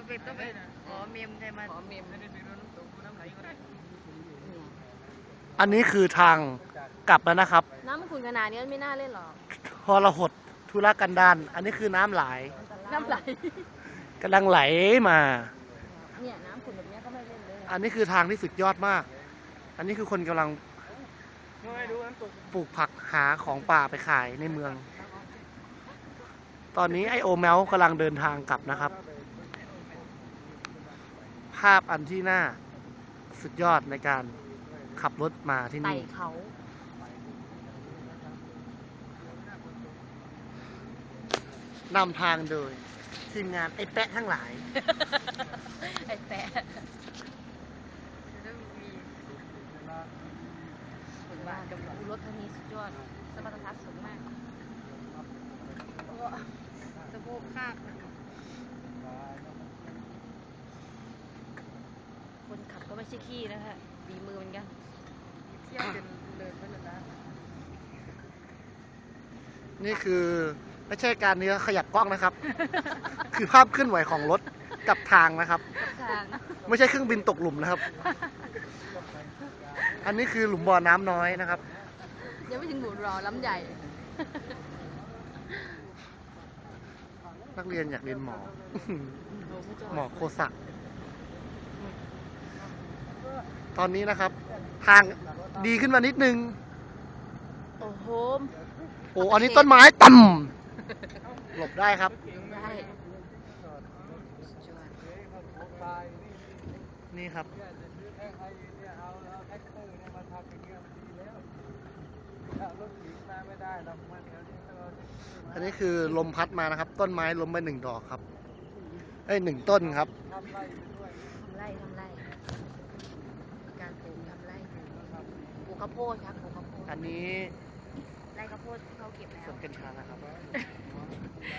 อเป็นต้องไปขอเมมใช่ไหมขอเมมอันนี้คือทางกลับแล้วนะครับ น้ำมันขุ่นขนาดนี้ไม่น่าเล่นหรอกพอเราหดธุรกันดารอันนี้คือน้ำไหลน้ำไหลกำลังไหลมา เนี่ยน้ำขุ่นแบบเนี้ยก็ไม่เล่นเลย อันนี้คือทางที่สุดยอดมาก อันนี้คือคนกำลังปลูกผักหาของป่าไปขายในเมือง ตอนนี้ไอโอแมวกำลังเดินทางกลับนะครับ ภาพอันที่หน้าสุดยอดในการขับรถมาที่ไต่นี่ เขา นำทางโดย ทีมงานไอแปะทั้งหลาย ไอ้แปะต้องมีขุ่นว่ารถคันนี้สุดยอด สมรรถนะสูงมากสะโพกคาบ คนขับก็ไม่ใช่ขี้นะฮะฝีมือเหมือนกันเที่ยวจนเลินไปเลยนะนี่คือไม่ใช่การนี้ขยับกล้องนะครับ คือภาพเคลื่อนไหวของรถกับทางนะครับ ทางไม่ใช่เครื่องบินตกหลุมนะครับ อันนี้คือหลุมบ่อน้ำน้อยนะครับ ยังไม่ถึงหมูรอล้ำใหญ่ นักเรียนอยากเรียนหมอ หมอโคสัก ตอนนี้นะครับทางดีขึ้นมานิดนึง โอ้โหโอ้อันนี้ต้นไม้ต่ำหลบได้ครับ ได้สุดยอดนี่ครับอันนี้คือลมพัดมานะครับ ต้นไม้ล้มไปหนึ่งดอกครับ เอ้ยหนึ่งต้นครับทำไร่ทำไร่การปลูกทำไร่ปลูก ข้าวโพดครับปลูกข้าวโพดอันนี้ไร่ข้าวโพดที่เขาเก็บแล้วสวนกัญชานะครับ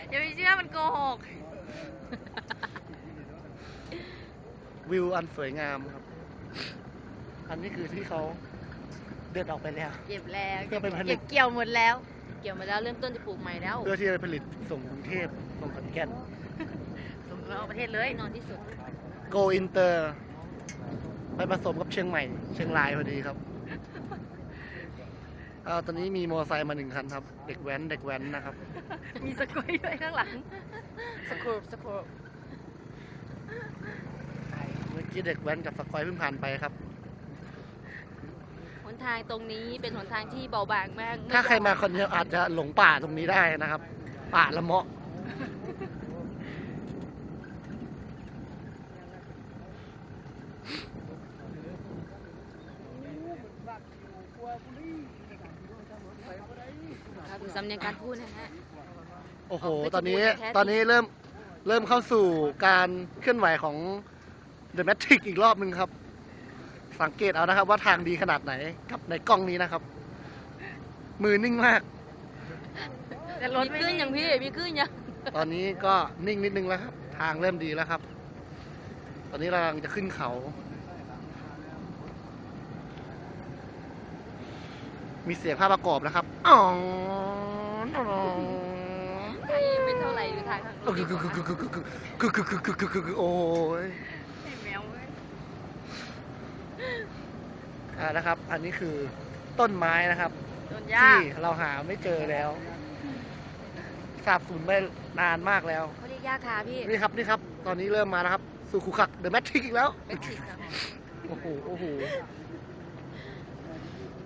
อย่าไปเชื่อมันโกหกวิวอันสวยงามครับ อันนี้คือที่เขาเด็ดออกไปแล้ว เก็บแล้วเพื่อไปผลิต เก็บเกี่ยวหมดแล้ว เกี่ยวมาแล้วเริ่มต้นจะปลูกใหม่แล้วเพื่อที่จะผลิตส่งกรุงเทพส่งขอนแก่น ส่งเราออกประเทศเลยแน่นอนที่สุด Go Inter ไปผสมกับเชียงใหม่ เชียงรายพอดีครับเอาตอนนี้มีมอเตอร์ไซค์มาหนึ่งคันครับ เด็กแว้นเด็กแว้นนะครับ มีสกอยด้วยข้างหลังสครูปสครูปเมื่อกี้เด็กแว้นกับสกอยเพิ่งผ่านไปครับ หนทางตรงนี้เป็นหนทางที่เบาบางมากถ้าใครมาไคนเดียวอาจจะหลงป่าตรงนี้ได้นะครับ ป่าละเมาะ ครับดูสำเนียงการพูดนะฮะ โอ้โหออกไปตอนนี้ที่บูธแท้ๆตอนนี้เริ่ม เริ่มเข้าสู่การเคลื่อนไหวของ The Matrix อีกรอบหนึ่งครับ สังเกตเอานะครับ ว่าทางดีขนาดไหนกับในกล้องนี้นะครับ มือนิ่งมาก แต่รถมีไม่ขึ้นนิ่ยังพี่ มีขึ้นยัง ตอนนี้ก็นิ่งนิดนึงแล้วครับ ทางเริ่มดีแล้วครับ ตอนนี้เรากำลังจะขึ้นเขา มีเสียงภาพประกอบนะครับอ๋อไอ้ ไม่เท่าไหร่ดูทางทางโอ้ยโอ้ยไอ้แมวเว้ยอ่านะครับ อันนี้คือต้นไม้นะครับ โดนยาที่กเราหาไม่เจอแล้วสาบสูญไปนานมากแล้ว เขาเรียกยาคาพี่นี่ครับนี่ครับ ตอนนี้เริ่มมาแล้วครับสู่ขุขักเดอะแมทริกอีกแล้วแม็กซิกครับ โอ้โห โอ้โห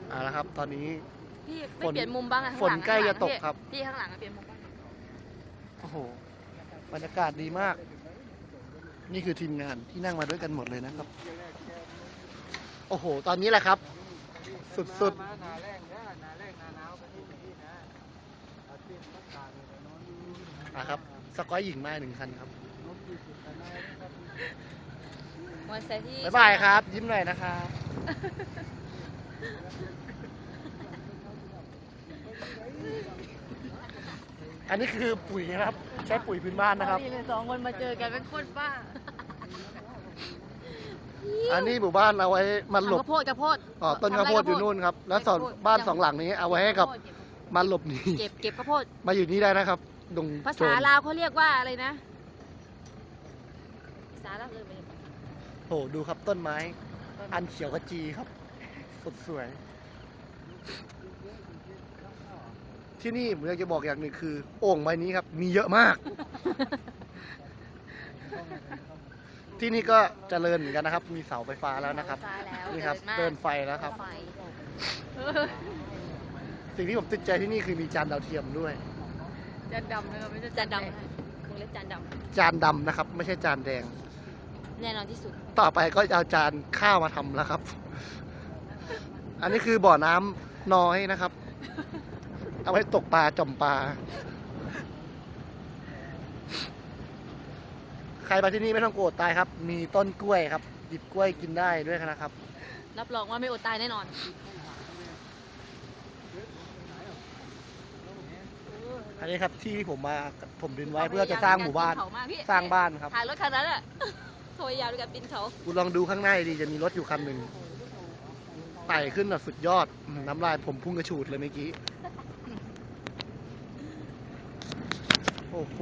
เอาละครับ ตอนนี้ พี่ฝไม่นเปลี่ยนมุมบ้างอะข้างฝหนลังใกล้จะข้างหลังตกครับ พี่ข้างหลังอะเปลี่ยนมุมบ้างโอ้โหบรรยากาศดีมาก นี่คือทีมงานที่นั่งมาด้วยกันหมดเลยนะครับ โอ้โห ตอนนี้แหละครับ สุดๆนะครับสกอยหญิงมาหนึ่งคันครับมอเตอร์ไซค์ที่ บ๊ายบายครับ ยิ้มหน่อยนะครับ อันนี้คือปุ๋ยนะครับ ใช้ปุ๋ยพื้นบ้านนะครับนี่เลยสองคนมาเจอกันเป็นโคนบ้าอันนี้หมู่บ้านเอาไว้มันหลบข้าวโพดข้าวโพดอ๋อต้นข้าวโพดอยู่นู่นครับ แล้วสองบ้านสองหลังนี้เอาไว้ให้กับมันหลบหนีเก็บเก็บข้าวโพดมาอยู่นี่ได้นะครับดงภาโจษารลาวเขาเรียกว่าอะไรนะสาแล้วเลยไปเห็นโอ้ดูครับต้นไม้ อันเขียวขจีครับ สดสวย ที่นี่ผมอยากจะบอกอย่างหนึ่งคือ โอ่งใบนี้ครับ มีเยอะมาก ที่นี่ก็เจริญเหมือนกันนะครับ มีเสาไฟฟ้าแล้วนะครับฟ้าแล้วนี่ครับมากเดินไฟแล้วครับ ไฟสิ่งที่ผมติดใจที่นี่คือมีจานดาวเทียมด้วย จานดำนะครับไม่ใช่จานดำมึงเล็กจานดจานดำนะครับ ไม่ใช่จานแดงำแน่นอนที่สุด ต่อไปก็จะเอาจานข้าวมาทำแล้วครับ อันนี้คือบ่อน้ำน้อยนะครับ เอาไว้ตกปลาจอมปลา ใครมาที่นี่ไม่ต้องโกรธตายครับ มีต้นกล้วยครับ หยิบกล้วยกินได้ด้วยนะครับ รับรองว่าไม่อดตายแน่นอน อันนี้ครับที่ผมมาผมดินไว้เพื่อจะสร้างหมู่บ้านเขมกพี่สร้างบ้านครับ ถ่ายรถคันนั้นอะพยายามด้วยกันปีนเขาคุณลองดูข้างในดีจะมีรถอยู่คันหนึ่งไต่ขึ้นแบบสุดยอดอืมน้ำลายผมพุ่งกระฉูดเลยเมื่อกี้ โอ้โห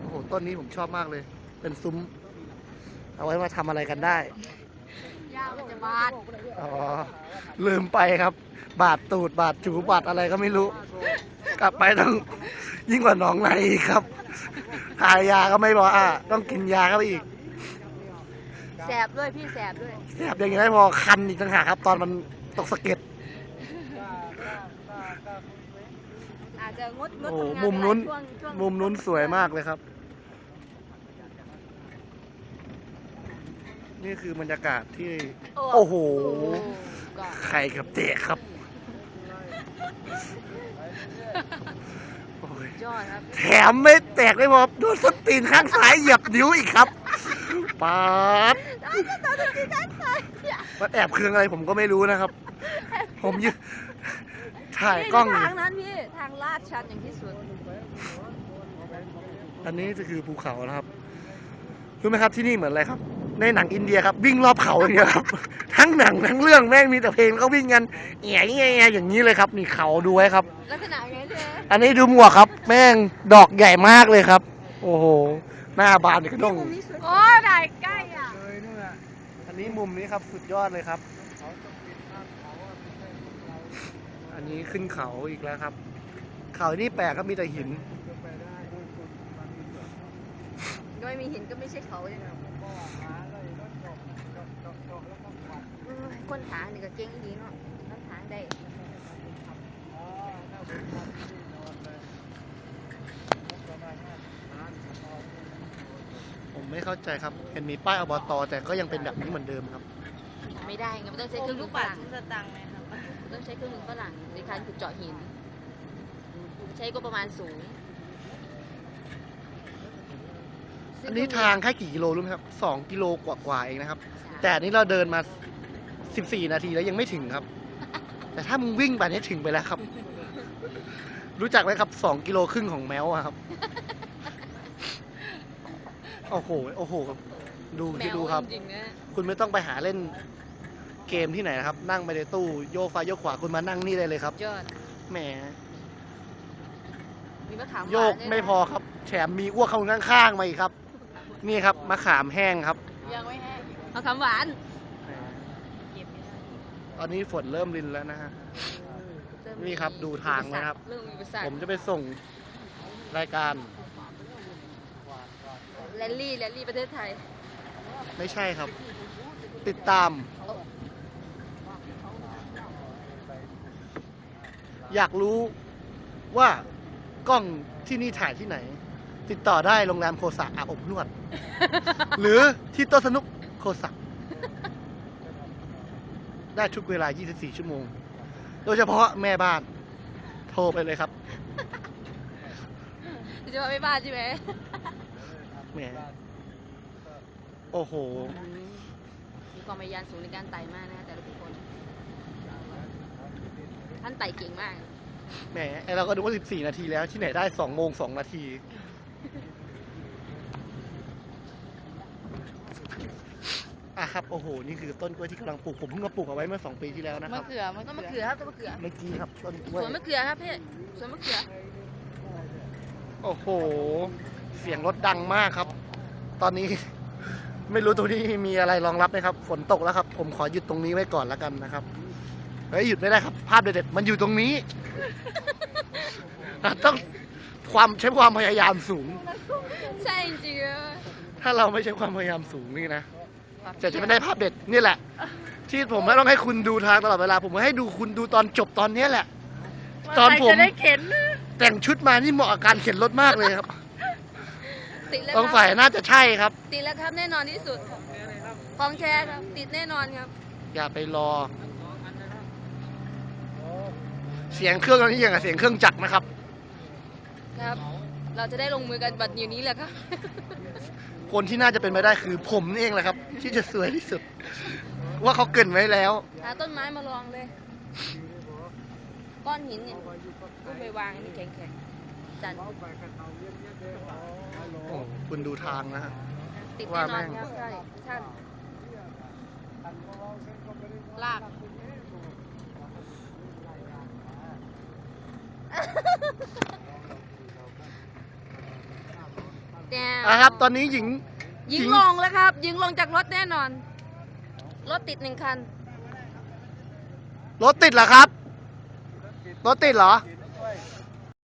โอ้โห ต้นนี้ผมชอบมากเลย เป็นซุ้ม เอาไว้มาทำอะไรกันได้ย่ามันจะบาดอ๋อ ลืมไปครับ บาดตูดบาดจูบาดอะไรก็ไม่รู้ กลับไปต้องยิ่งกว่าหนองในอีกครับทายาก็ไม่บอกอะต้องกินยาเข้าไปอีก แสบด้วยพี่แสบด้วย แสบอย่างนี้ไม่พอคันอีกต่างหากครับ ตอนมันตกสะเก็ด อา จจะงดงดโอ้ทำงานมุมนู้นไปหลายช่วงช่วง มุมนู้นสวยมากเลยครับ นี่คือบรรยากาศที่ โอ้โหก็ไข่กับเจ๊ครับ โอ้ย ยอดครับ แถมไม่แตกไม่พอโดนส้นตีนข้างซ้ายเหยียบนิ้วอีกครับปาดมันแอบเครื่องอะไรผมก็ไม่รู้นะครับ ผมยืนถ่ายกล้อง ทางนั้นพี่ ทางลาดชันอย่างที่สุด อันนี้จะคือภูเขานะครับ รู้ไหมครับที่นี่เหมือนอะไรครับ ในหนังอินเดียครับ วิ่งรอบเขาอย่างเงี้ยครับ ทั้งหนังทั้งเรื่องแม่งมีแต่เพลงเขาวิ่งกันแง่แง่แง่อย่างนี้เลยครับนี่เขาดูไว้ครับ ลักษณะไงเจ๊อันนี้ดูหมวกครับ แม่งดอกใหญ่มากเลยครับ โอ้โห หน้าบานกระด้งมุมนี้สวยโอ้ยถ่ายใกล้อะ อันนี้มุมนี้ครับสุดยอดเลยครับ อันนี้ขึ้นเขาอีกแล้วครับ เขานี่แปลกครับมีแต่หิน ก็ไม่มีหินก็ไม่ใช่เขาใช่ไหมเอ้ยก้นทางนี่ก็เก่งดีเนาะก้นทางได้ผมไม่เข้าใจครับ เห็นมีป้ายอบตแต่ก็ยังเป็นแบบนี้เหมือนเดิมครับ ไม่ได้ไงมันต้องใช้เคโอรื่มองมืลูอกฝปัดรั่งสตังค์ไหมครับ ต้องใช้เครื่องมือฝรั่งในการขุดเจาะหิน ใช้ก็ประมาณสูงอันนี้ทางแค่กี่กิโลรู้ไหมครับสองกิโลกว่าๆเองนะครับ แต่อันนี้เราเดินมา14นาทีแล้วยังไม่ถึงครับ แต่ถ้ามึงวิ่งไปนี่ถึงไปแล้วครับ รู้จักไหมครับ2กิโลครึ่งของแมวอะครับ โอ้โห โอ้โห ดูแมที่วดูครับจริงๆนะคุณไม่ต้องไปหาเล่น เกมที่ไหนนะครับ นั่งไปในตู้โยกซ้ายโยกขวาคุณมานั่งนี่ได้เลยครับ ยอด แหม มีมะขามหวานโยกด้วยนะไม่พอครับแถมมีอ้วกเข้าข้างๆมาอีกครับ นี่ครับมะขามแห้งครับ ยังไม่แห้งมะขามหวานแหมเก็บไม่ได้ตอนนี้ฝนเริ่มรินแล้วนะฮะ เริ่มนี่ครับดูทางไว้ครับ เริ่มมีอุปสรรคผมจะไปส่งรายการแรลลี่แรลลี่ประเทศไทย ไม่ใช่ครับ ติดตามอ ยากรู้ว่ากล้องที่นี่ถ่ายที่ไหน ติดต่อได้โรงแรมโคสะอาบอบนวด หรือที่โต๊ะสนุกโคสะได้ทุกเวลา 24 ชั่วโมง โดยเฉพาะแม่บ้าน โทรไปเลยครับจะว่าไม่บ้านใช่ไหมแหมโอ้โห มีความพยายามสูงในการไต่มากนะแต่ละบุคคล ท่านไต่เก่งมาก แหมไอเราก็ดูว่า 14 นาทีแล้ว ที่ไหนได้2โมง2นาที อะครับ โอ้โห นี่คือต้นกล้วยที่กำลังปลูก ผมเพิ่งมาปลูกเอาไว้เมื่อ 2 ปีที่แล้วนะคมะรับ เขือมะต้นมะเขืเขืออครับต้นมะเขือเมื่อกี้ครับต้นกสล้วยวนมะเขือครับพี่สวนมะเขือ โอ้โห เสียงรถดังมากครับ ตอนนี้ ไม่รู้ตรงนี้มีอะไรรองรับไหมครับ ฝนตกแล้วครับ ผมขอหยุดตรงนี้ไว้ก่อนแล้วกันนะครับ เฮ้ยหยุดไม่ได้ครับ ภาพเด็ดๆมันอยู่ตรงนี้ ต้องความใช้ความพยายามสูง ใช่จริงๆอะถ้าเราไม่ใช้ความพยายามสูงนี่นะจะจะไม่ได้ภาพเด็ดนี่แหละ ที่ผมไม่ต้องให้คุณดูทางตลอดเวลา ผมให้ดูคุณดูตอนจบตอนเนี้ยแหละ ตอนผมจะได้เข็นนะแต่งชุดมานี่เหมาะกับการเข็นรถมากเลยครับติดแล้วต้องคใส่รับน่าจะใช่ครับ ติดแล้วครับแน่นอนที่สุดของแท้ครับติดแน่นอนครับ อย่าไปรอ เสียงเครื่องตอนนี้อย่างกับเสียงเครื่องจักรนะครับ ครับ เราจะได้ลงมือกันบัดเดี๋ยวนี้แหละครับคนที่น่าจะเป็นไปได้คือผมนี่เองแหละครับ ที่จะสวยที่สุด ว่าเขาเกรินไว้แล้ว หาต้นไม้มาลองเลย ก้อนหินเนี่ยก็ไปวางนี่แข็งๆจันโอ้คุณดูทางนะฮะติดว่าแน่นแม่อนงครับใช่ท่านลาก เนี่ยอะครับ ตอนนี้หญิงยิงยิงลงแล้วครับ ยิงลงจากรถแน่นอน รถติดหนึ่งคัน รถติดเหรอครับ รถติดเหรอติด